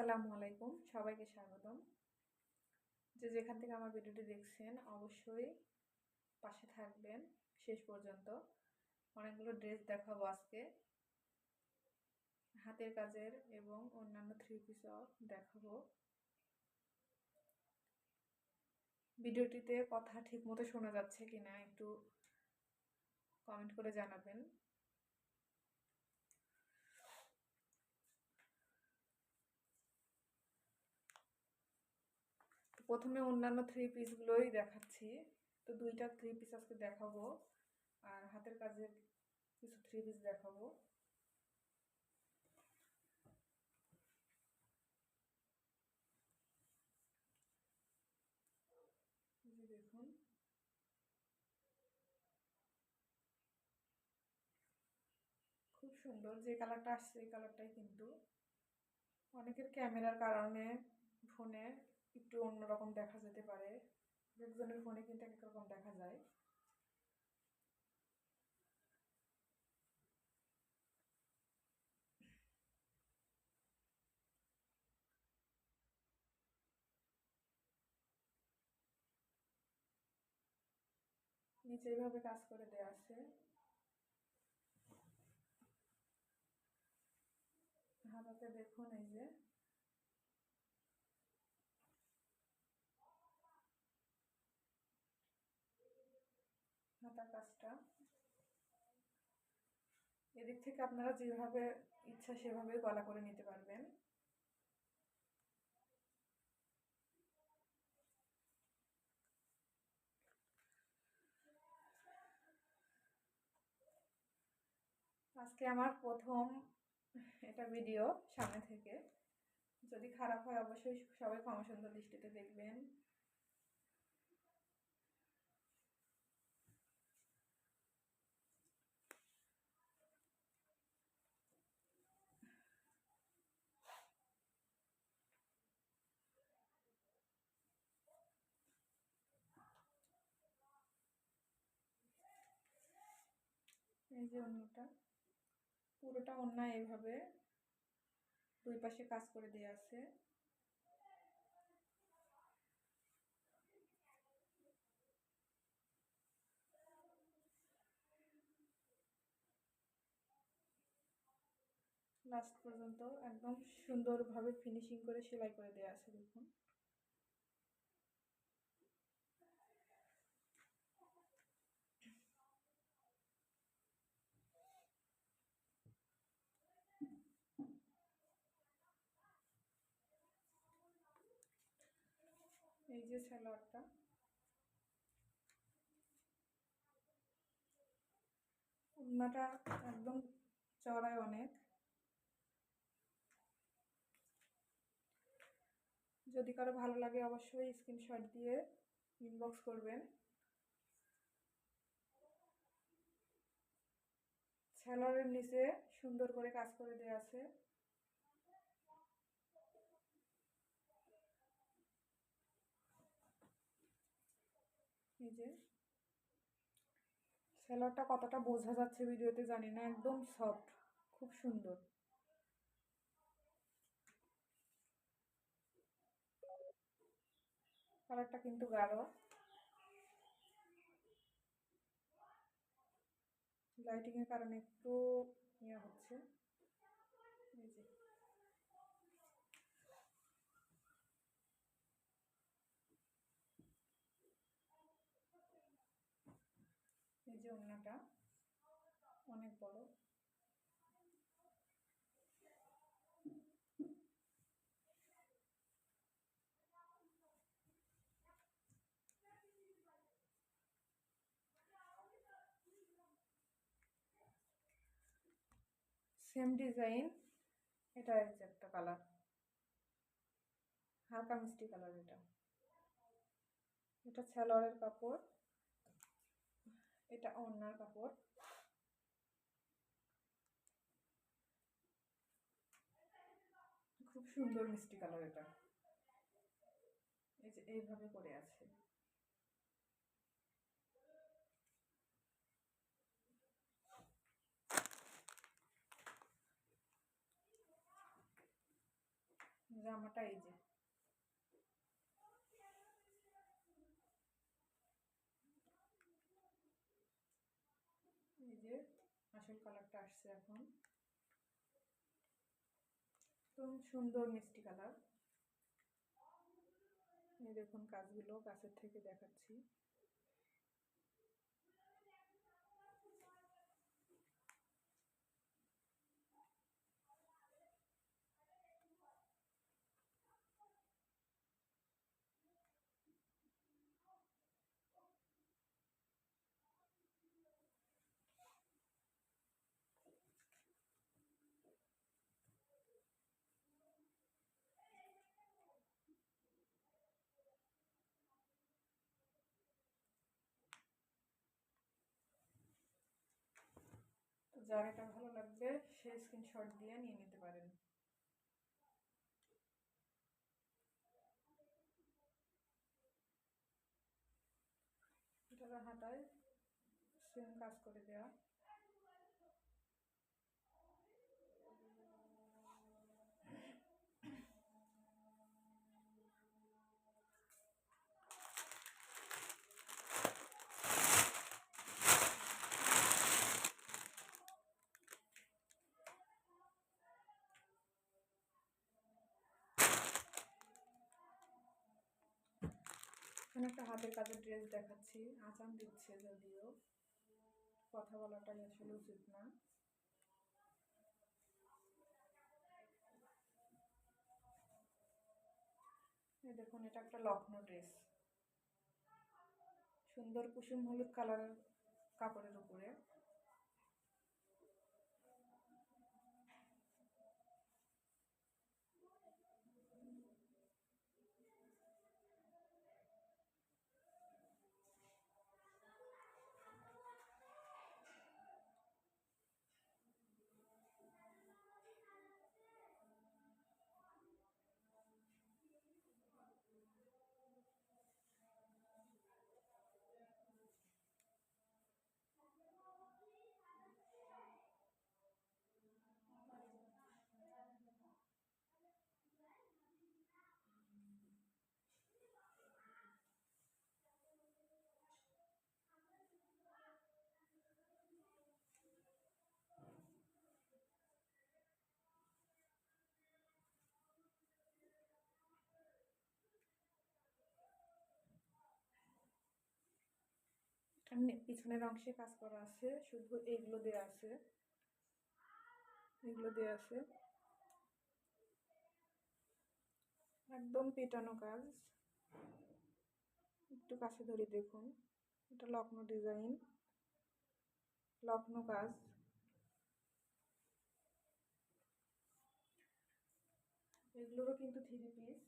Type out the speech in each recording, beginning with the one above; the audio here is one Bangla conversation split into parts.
আসসালামু আলাইকুম, সবাইকে স্বাগতম। যে যেখান থেকে আমার ভিডিওটি দেখছেন, অবশ্যই পাশে থাকবেন শেষ পর্যন্ত। অনেকগুলো ড্রেস দেখাবো আজকে। হাতের কাজের এবং অন্যান্য থ্রি পিসও দেখাবো। ভিডিওটিতে কথা ঠিক মতো শোনা যাচ্ছে কিনা একটু কমেন্ট করে জানাবেন। প্রথমে অন্যান্য থ্রি পিসগুলোই দেখাচ্ছি। তো দুইটা থ্রি পিস আজকে দেখাবো। আর হাতের কাজের কিছু থ্রি পিস দেখাবো। দেখুন। খুব সুন্দর যে কালারটা আসছে, এই কালারটাই কিন্তু। অনেকের ক্যামেরার কারণে ফোনে একটু অন্যরকম দেখা যেতে পারে। একজনের ফোনে কিন্তু এক রকম দেখা যায়। নিচে এইভাবে কাজ করে দেওয়া আছে। হাতাতে দেখুন এই যে হাতার কাজটা এদিক থেকে আপনারা যেভাবে ইচ্ছা সেভাবে গলা করে নিতে পারবেন। আজকে আমার প্রথম এটা ভিডিও সামনে থেকে। যদি খারাপ হয় অবশ্যই সবাই ক্ষমা সুন্দর দৃষ্টিতে দেখবেন। এই যে অন্যটা পুরোটা অন্যায় এইভাবে দুই পাশে কাজ করে দিয়ে আছে। লাস্ট পর্যন্ত একদম সুন্দরভাবে ফিনিশিং করে সেলাই করে দেওয়া আছে, দেখুন। এই যে স্যালোয়ারটা উন্নাটা একদম চড়ায় অনেক। যদি কারও ভালো লাগে অবশ্যই স্ক্রিনশট দিয়ে ইনবক্স করবেন। স্যালোয়ারের নিচে সুন্দর করে কাজ করে দেওয়া আছে। এই যে কতটা বোঝা যাচ্ছে ভিডিওতে জানি না, একদম সফট খুব সুন্দর। কালারটা কিন্তু গাঢ়। লাইটিং এর কারণে একটু ইয়ে হচ্ছে এই যে এই যে ওড়নাটা অনেক বড়। সেম ডিজাইন এটা একটা কালার হালকা মিষ্টি কালার এটা। এটা সালোয়ারের কাপড়। এটা অন্যার কাপড়। খুব সুন্দর মিষ্টি কালার এটা। এই যে এইভাবে করে আছে। জামাটা এই যে এই যে আসল কালারটা আসছে এখন। তো সুন্দর মিষ্টি কালার। এই দেখুন কাজগুলো কাছের থেকে দেখাচ্ছি। এটা ভালো লাগবে, সে স্ক্রিনশট দিয়ে নিয়ে নিতে পারেন। এটা হাতায় সেম কাজ করে দেওয়া এখানে একটা হাতের কাজের ড্রেস দেখাচ্ছি। আচাম দিচ্ছে যদিও। কথা বলাটাই আসলে উচিত না। দেখুন, এটা একটা লক্ষ্ণ ড্রেস সুন্দর কুসুম হলুদ কালারের কাপড়ের উপরে। পিছনের অংশে কাজ করা আছে, শুধু এইগুলো দেওয়া আছে। এগুলো দেওয়া আছে। একদম পেটানো কাজ। একটু কাছে ধরে দেখুন। এটা লখনৌ ডিজাইন। লখনৌ কাজ। এগুলোরও কিন্তু থ্রি পিস।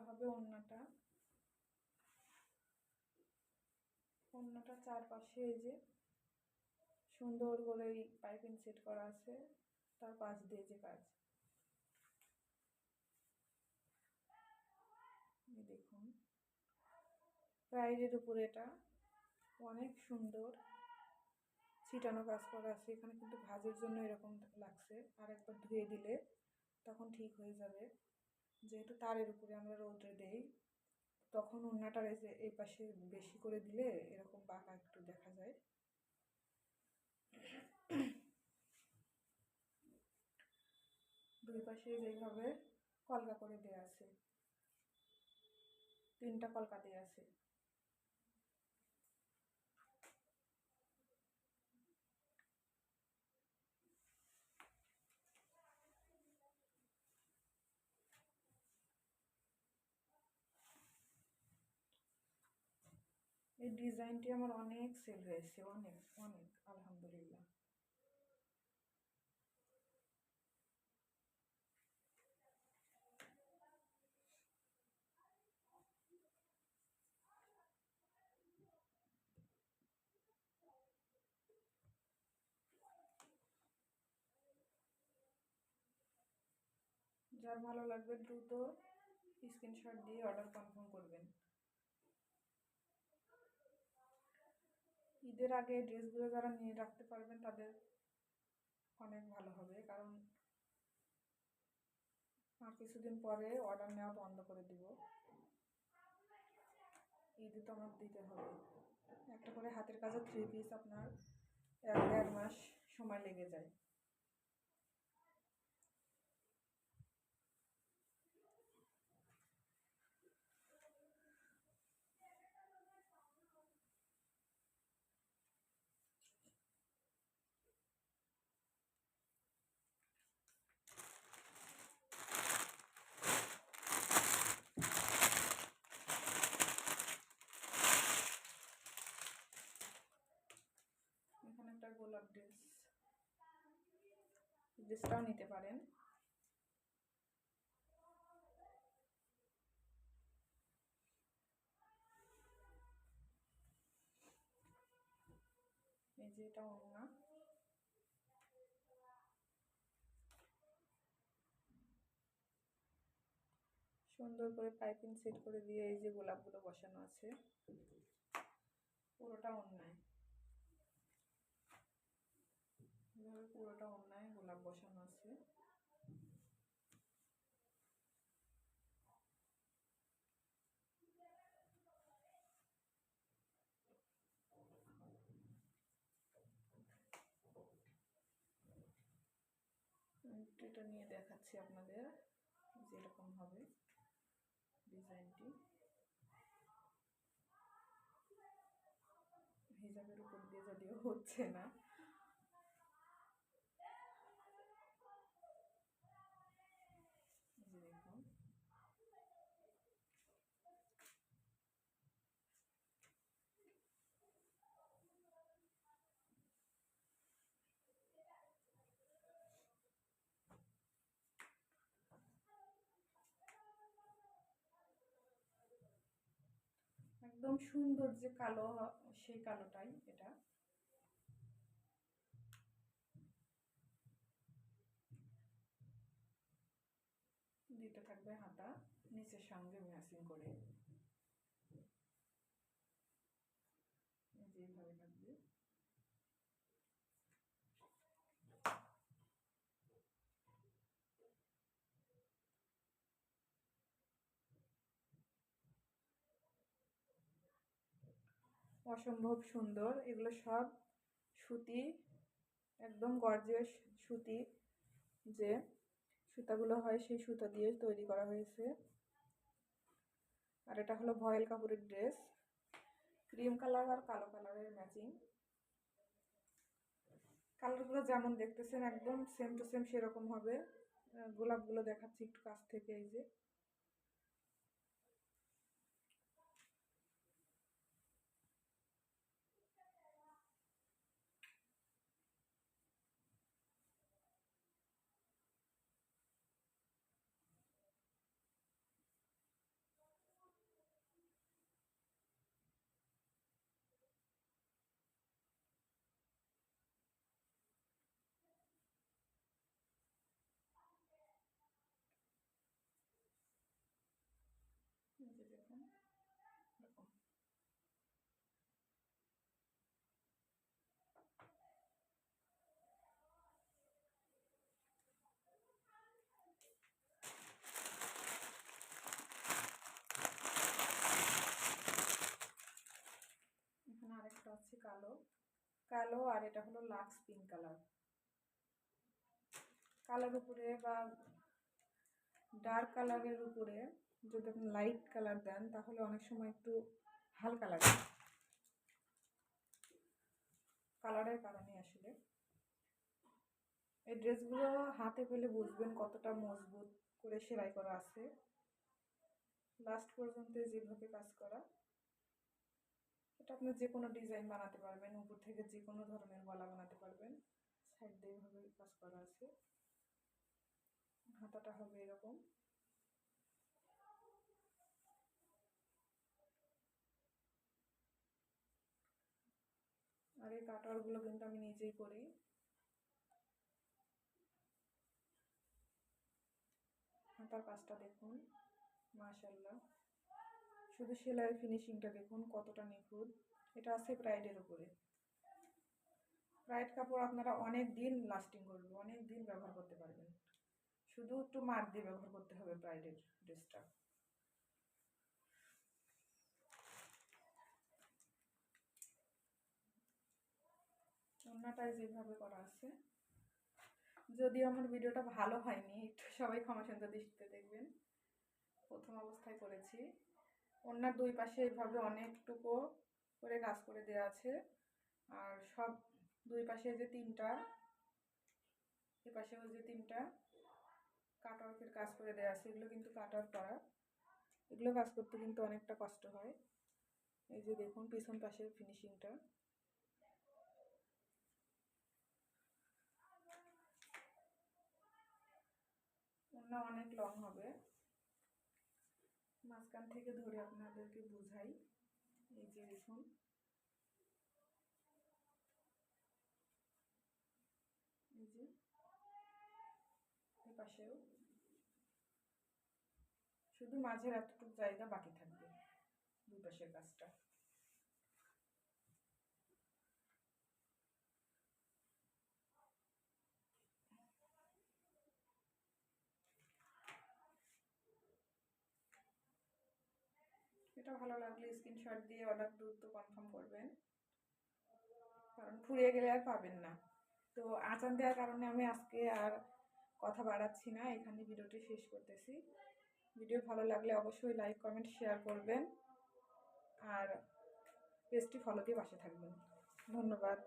হবে অন্যটা। অন্যটা চারপাশে এই যে সুন্দর করে পাইপিং সেট করা আছে, তার পাশ দিয়ে যে কাজ। দেখুন প্রাইডের উপরে এটা অনেক সুন্দর ছিটানো কাজ করা আছে। এখানে কিন্তু ভাজের জন্য এরকম লাগছে আর একবার ধুয়ে দিলে তখন ঠিক হয়ে যাবে। যেহেতু তারের উপরে আমরা রোদে দেই, তখন উন্নাটার এই যে, এই পাশে বেশি করে দিলে এরকম বাঁকা একটু দেখা যায়। দুই পাশে যেভাবে কলকা করে দেওয়া আছে, তিনটা কলকা দেওয়া আছে। এই ডিজাইনটি আমার অনেক সেল হয়েছে, অনেক অনেক, আলহামদুলিল্লাহ। যার ভালো লাগবে দ্রুত স্ক্রিনশট দিয়ে অর্ডার কনফার্ম করবেন। ঈদের আগে ড্রেসগুলো যারা নিয়ে রাখতে পারবেন, তাদের অনেক ভালো হবে। কারণ আর কিছুদিন পরে অর্ডার নেওয়া বন্ধ করে দিব। ঈদে তো আমার দিতে হবে। একটা করে হাতের কাজে থ্রি পিস আপনার এক দেড় মাস সময় লেগে যায় এখানে একটা গোলাপ ড্রেস ড্রেসটাও নিতে পারেন। এই যে এটা ওড়না সুন্দর করে পাইপিং সেট করে দিয়ে এই যে গোলাপগুলো বসানো আছে। পুরোটা অন্যায় এভাবে পুরোটা অন্যায় গোলাপ বসানো আছে। এটা নিয়ে দেখাচ্ছি আপনাদের যেরকম হবে ডিজাইনটি। হিজাবের উপর দিয়ে যদিও হচ্ছে না এই যে দেখুন একদম সুন্দর যে কালো সেই কালোটাই এটা। দিতে থাকবে হাতা নিচের সঙ্গে ম্যাচিং করে যেভাবে থাকবে অসম্ভব সুন্দর। এগুলো সব সুতি, একদম গর্জিয়াস সুতি যে সুতাগুলো হয় সেই সুতা দিয়ে তৈরি করা হয়েছে। আর এটা হলো ভয়েল কাপড়ের ড্রেস। ক্রিম কালার আর কালো কালারের ম্যাচিং। কালারগুলো যেমন দেখতেছেন একদম সেম টু সেম সেরকম হবে। গোলাপগুলো দেখাচ্ছি একটু কাছ থেকে, এই যে এই যে দেখুন এরকম এখানে আরেকটা আছে কালো আর এটা হলো লাক্স পিঙ্ক কালার। কালার উপরে বা ডার্ক কালারের উপরে যদি আপনি লাইট কালার দেন, তাহলে অনেক সময় একটু হালকা লাগে। কালারের কারণে আসলে। এই ড্রেসগুলো হাতে পেলে বুঝবেন কতটা মজবুত করে সেলাই করা আছে। লাস্ট পর্যন্ত যেভাবে কাজ করা। এটা আপনি যে কোনো ডিজাইন বানাতে পারবেন, উপর থেকে যে কোনো ধরনের গলা বানাতে পারবেন। সাইড দিয়ে এভাবে কাজ করা আছে। হাতাটা হবে এরকম। আর এই কাটওয়ারগুলো কিন্তু আমি নিজেই করি। হাতার কাজটা দেখুন মাশাল্লাহ শুধু সেলাইয়ের ফিনিশিংটা দেখুন কতটা নিখুঁত? এটা আছে ব্রাইডের উপরে। ব্রাইট কাপড় আপনারা অনেক দিন লাস্টিং করবে, অনেক দিন ব্যবহার করতে পারবেন। শুধু একটু মার দিয়ে ব্যবহার করতে হবে ব্রাইডের ড্রেসটা অন্যটায় যেভাবে করা আছে। যদিও আমার ভিডিওটা ভালো হয়নি, একটু সবাই ক্ষমা সুন্দর দৃষ্টিতে দেখবেন। প্রথম অবস্থায় করেছি। অন্যার দুই পাশে এইভাবে অনেকটুকু করে কাজ করে দেওয়া আছে। আর সব দুই পাশে যে তিনটা, এ পাশেও যে তিনটা কাটওয়ার্কের কাজ করে দেওয়া আছে, এগুলো কিন্তু কাটওয়ার্ক করা। এগুলো কাজ করতে কিন্তু অনেকটা কষ্ট হয়। এই যে দেখুন পিছন পাশের ফিনিশিংটা অন্য অনেক লং হবে। মাঝখান থেকে ধরে আপনাদেরকে বোঝাই। এই যে দেখুন। এই যে পাশেও। শুধু মাঝের এতটুকু জায়গা বাকি থাকবে দুই পাশের এটা ভালো লাগলে স্ক্রিনশট দিয়ে অর্ডার দ্রুত কনফার্ম করবেন। কারণ ফুরিয়ে গেলে আর পাবেন না। তো আচান দেওয়ার কারণে আমি আজকে আর কথা বাড়াচ্ছি না, এখানে ভিডিওটি শেষ করতেছি। ভিডিও ভালো লাগলে অবশ্যই লাইক কমেন্ট শেয়ার করবেন। আর পেজটি ফলো দিয়ে পাশে থাকবেন। ধন্যবাদ।